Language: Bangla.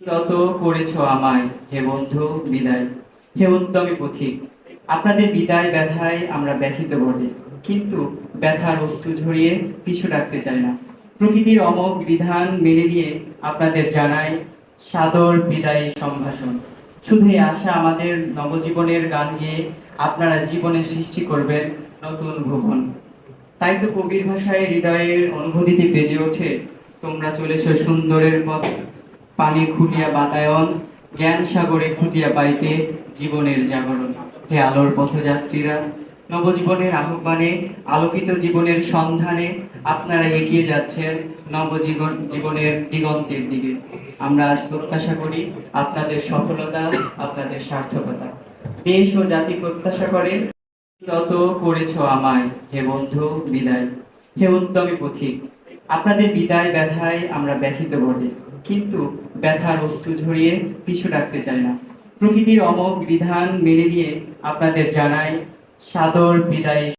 যত করেছ আমায়, হে বন্ধু, বিদায়। হে উদ্যমী পথিক, আপনাদের বিদায় ব্যথায় আমরা ব্যথিত বটে, কিন্তু ব্যথার অশ্রু ঝরিয়ে পিছু রাখতে চাই না। প্রকৃতির অমোঘ বিধান মেনে নিয়ে আপনাদের জানাই সাদর বিদায়ী সম্ভাষণ। শুধু আশা আমাদের নবজীবনের গান গেয়ে আপনারা জীবনে সৃষ্টি করবেন নতুন ভুবন। তাই তো কবির ভাষায় হৃদয়ের অনুভূতিতে বেজে ওঠে, তোমরা চলেছ সুন্দরের পথ। পানি খুলিয়া বাতায়ন, জ্ঞান সাগরে খুঁজিয়া পাইতে জীবনের জাগরণ। হে আলোর পথযাত্রীরা, নবজীবনের আহ্বানে, আলোকিত জীবনের সন্ধানে আপনারা এগিয়ে যাচ্ছেন নবজীবন, জীবনের দিগন্তের দিকে। আমরা আজ প্রত্যাশা করি আপনাদের সফলতা, আপনাদের সার্থকতা। দেশ ও জাতি প্রত্যাশা করে, যত করেছ আমায়, হে বন্ধু, বিদায়। হে উদ্যমী পথিক, আপনাদের বিদায় ব্যথায় আমরা ব্যথিত বটে। কিন্তু ব্যথার অশ্রু ঝরিয়ে পিছু ডাকতে চায় না। প্রকৃতির অমোঘ বিধান মেনে নিয়ে আপনাদের জানাই সাদর বিদায়ী।